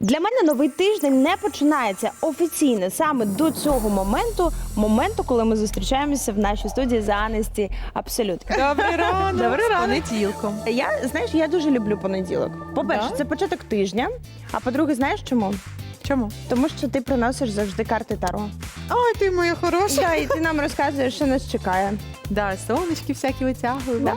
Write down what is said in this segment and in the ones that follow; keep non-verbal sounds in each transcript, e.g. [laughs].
Для мене новий тиждень не починається офіційно саме до цього моменту, моменту, коли ми зустрічаємося в нашій студії за Анесті Абсолют. Добрий [laughs] ранок. Добрий ранок. понеділком. Я знаєш, я дуже люблю понеділок. По-перше, Да? це початок тижня. А по-друге, знаєш чому? Чому? Тому що ти приносиш завжди карти Таро. Ой, ти моя хороша. Да, і ти нам розказуєш, що нас чекає. Да, сонечки всякі витягую. Да.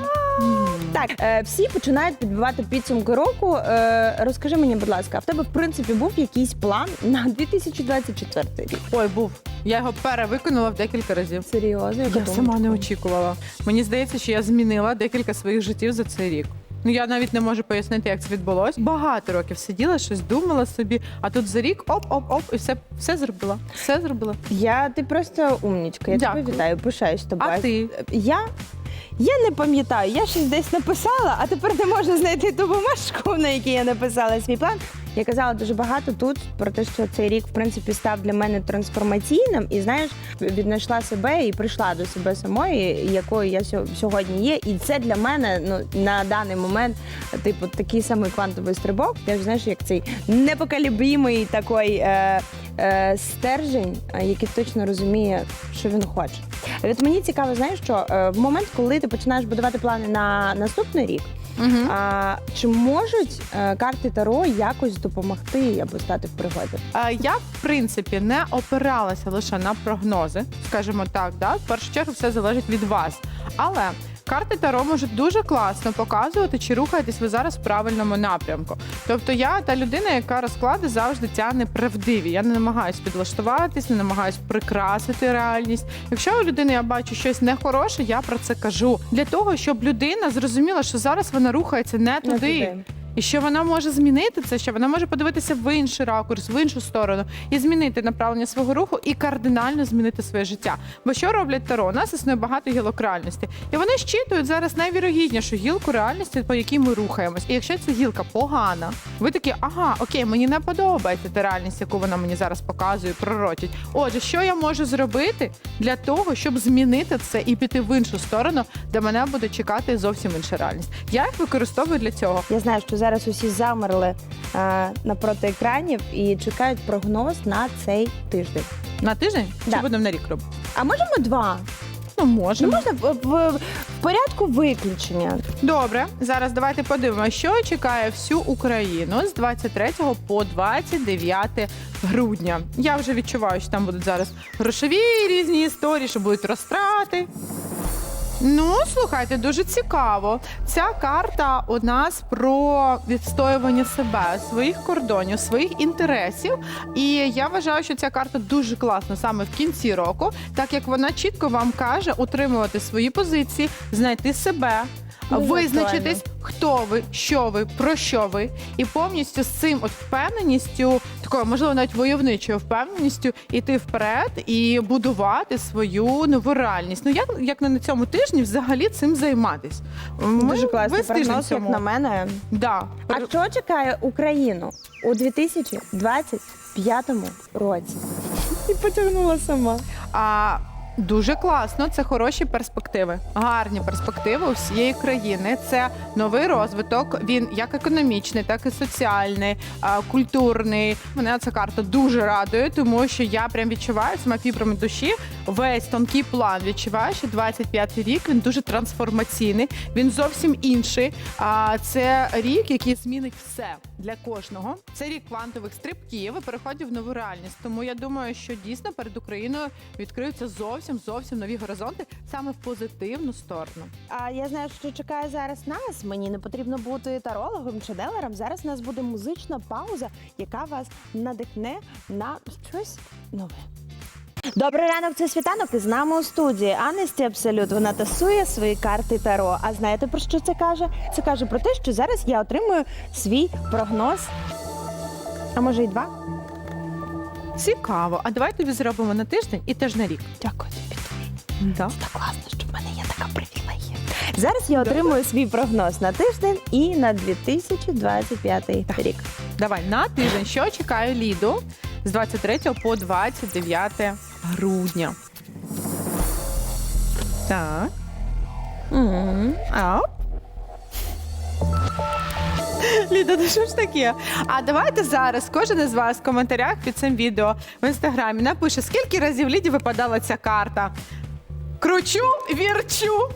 Так, е, всі починають підбивати підсумки року. Е, розкажи мені, будь ласка, а в тебе в принципі був якийсь план на 2024 рік? Ой, був. Я його перевиконала в декілька разів. Серйозно, Я сама не очікувала. Мені здається, що я змінила декілька своїх життів за цей рік. Ну я навіть не можу пояснити, як це відбулось. Багато років сиділа, щось думала собі, а тут за рік оп-оп-оп, і все, все зробила. Все зробила. Я ти просто умнічка. Я Дякую. тебе вітаю, пишаюсь тобою. А ти? Я. Я не пам'ятаю, я щось десь написала, а тепер не можу знайти ту бумажку, на якій я написала свій план. Я казала дуже багато тут про те, що цей рік в принципі став для мене трансформаційним, і знаєш, віднайшла себе і прийшла до себе самої, якою я сьо- сьогодні є. І це для мене ну на даний момент, типу, такий самий квантовий стрибок. Я ж знаєш, як цей непоколебимий такий е, е, стержень, е, який точно розуміє, що він хоче. От мені цікаво, знаєш, що е, в момент, коли ти починаєш будувати плани на наступний рік, Угу. а, чи можуть е, карти Таро якось допомогти або стати в пригоді? А, Я в принципі не опиралася лише на прогнози, скажімо так. Да? В першу чергу все залежить від вас. Але карти Таро можуть дуже класно показувати, чи рухаєтесь ви зараз в правильному напрямку. Тобто я та людина, яка розклади завжди тягне правдиві. Я не намагаюсь підлаштуватись, не намагаюсь прикрасити реальність. Якщо у людини я бачу щось нехороше, я про це кажу для того, щоб людина зрозуміла, що зараз вона рухається не туди. І що вона може змінити це, що вона може подивитися в інший ракурс, в іншу сторону і змінити направлення свого руху і кардинально змінити своє життя. Бо що роблять таро? У нас існує багато гілок реальності, і вони щитують зараз найвірогіднішу гілку реальності, по якій ми рухаємось. І якщо ця гілка погана, ви такі, ага, окей, мені не подобається та реальність, яку вона мені зараз показує, пророчить. Отже, що я можу зробити для того, щоб змінити це і піти в іншу сторону, де мене буде чекати зовсім інша реальність. Я їх використовую для цього. Я знаю, що зараз усі замерли е, напроти екранів і чекають прогноз на цей тиждень. На тиждень Да. чи будемо на рік робити? А можемо два? Ну, Ну можемо. можна в, в, в порядку виключення. Добре, зараз давайте подивимося, що чекає всю Україну з 23 по 29 грудня. Я вже відчуваю, що там будуть зараз грошові різні історії, що будуть розтрати. Ну, слухайте, дуже цікаво. Ця карта у нас про відстоювання себе, своїх кордонів, своїх інтересів. І я вважаю, що ця карта дуже класна саме в кінці року, так як вона чітко вам каже утримувати свої позиції, знайти себе. Дуже Визначитись, хто ви, що ви, про що ви, і повністю з цим от впевненістю, такою можливо навіть войовничою впевненістю іти вперед і будувати свою нову реальність. Ну як, як не на цьому тижні взагалі цим займатись? Ми Дуже класний весь тиждень прогноз, як цьому. на мене. Да. А що чекає Україну у 2025 році? І потягнула сама. А дуже класно, це хороші перспективи, гарні перспективи у всієї країни. Це новий розвиток. Він як економічний, так і соціальний, культурний. Мене ця карта дуже радує, тому що я прям відчуваю сама фібрами душі весь тонкий план. Відчуваю, що 25-й рік він дуже трансформаційний. Він зовсім інший. А це рік, який змінить все для кожного. Це рік квантових стрибків і переходів в нову реальність. Тому я думаю, що дійсно перед Україною відкриються зовсім зовсім нові горизонти саме в позитивну сторону. А я знаю, що чекає зараз нас. Мені не потрібно бути тарологом чи делером. Зараз у нас буде музична пауза, яка вас надихне на щось нове. Добрий ранок, це світанок. І з нами у студії Анесті Абсолют. Вона тасує свої карти Таро. А знаєте про що це каже? Це каже про те, що зараз я отримую свій прогноз. А може, і два? Цікаво. А давай тобі зробимо на тиждень і теж на рік. Дякую тобі. Да. Так класно, що в мене є така привілегія. Зараз я отримую свій прогноз на тиждень і на 2025 рік. Давай на тиждень, що чекає Ліду з 23 по 29 грудня. Так. А. Ліда, ну що ж таке? А давайте зараз кожен із вас в коментарях під цим відео в інстаграмі напише, скільки разів Ліді випадала ця карта. Кручу, вірчу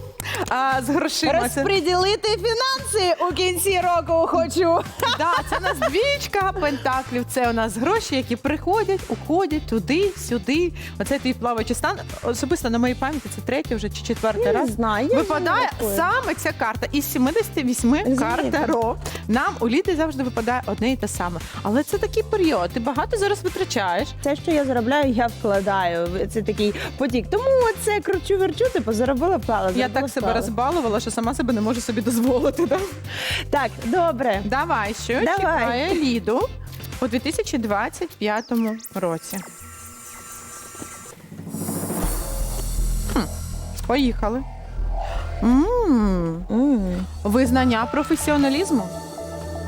а, з грошима. Це, Розподілити фінанси у кінці року хочу. да, це у нас двічка пентаклів. Це у нас гроші, які приходять, уходять туди, сюди. Оце твій плаваючий стан. Особисто на моїй пам'яті це третій вже чи четвертий Я не раз. знаю, я Випадає не рахую. саме ця карта. Із 78 карт? Таро нам у літи завжди випадає одне і те саме. Але це такий період. Ти багато зараз витрачаєш. Те, що я заробляю, я вкладаю. Це такий потік. Тому це кручу верчу, типу заробила вклала. Я заробила, так себе розбалувала, що сама себе не можу собі дозволити. Да? Так, добре. Давай, що Давай. чекає Ліду у 2025 році. Хм, Поїхали. М, М. Визнання професіоналізму.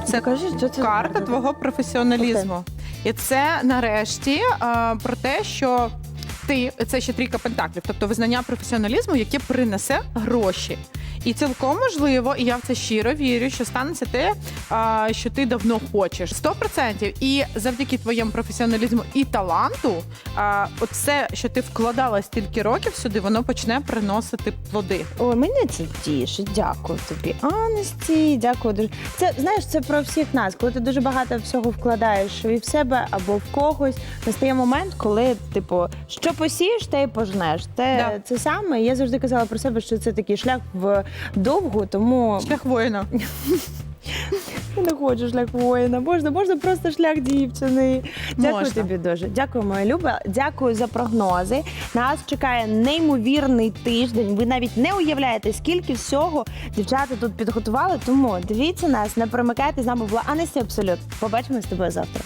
Це Покажи, що це карта твого професіоналізму. І це нарешті е, про те, що ти це ще трійка пентаклів, тобто визнання професіоналізму, яке принесе гроші. І цілком можливо, і я в це щиро вірю, що станеться те, а, що ти давно хочеш. 100%. І завдяки твоєму професіоналізму і таланту, а, оце, що ти вкладала стільки років сюди, воно почне приносити плоди. Ой, мене це тішить. Дякую тобі. Анесті, дякую дуже. Це знаєш, це про всіх нас. Коли ти дуже багато всього вкладаєш і в себе або в когось, настає момент, коли, типу, що посієш, те й пожнеш. Те Да. це саме. Я завжди казала про себе, що це такий шлях в довгу, тому Шлях воїна. я [laughs] не хочу шлях воїна. Можна, можна просто шлях дівчини. Дякую Можна. тобі дуже. Дякую, моя Люба. Дякую за прогнози. Нас чекає неймовірний тиждень. Ви навіть не уявляєте, скільки всього дівчата тут підготували. Тому дивіться нас, не перемикайте. З нами була Анесія Абсолют. Побачимось з тобою завтра.